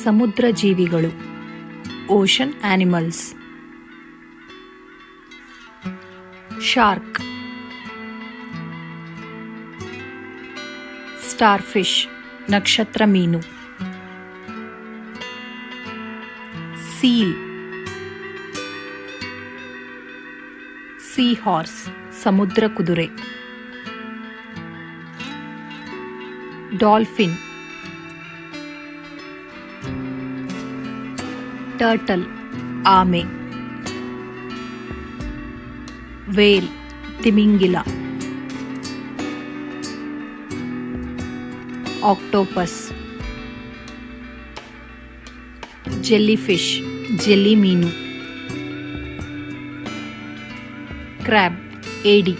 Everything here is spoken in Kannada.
ಸಮುದ್ರ ಜೀವಿಗಳು ocean animals shark starfish ನಕ್ಷತ್ರ ಮೀನು ಸೀಲ್ ಸೀ ಹಾರ್ಸ್ ಸಮುದ್ರ ಕುದುರೆ ಡಾಲ್ಫಿನ್ टर्टल आमे वेल तिमिंगिला ऑक्टोपस जेलीफिश जेली मीनू क्रैब एडी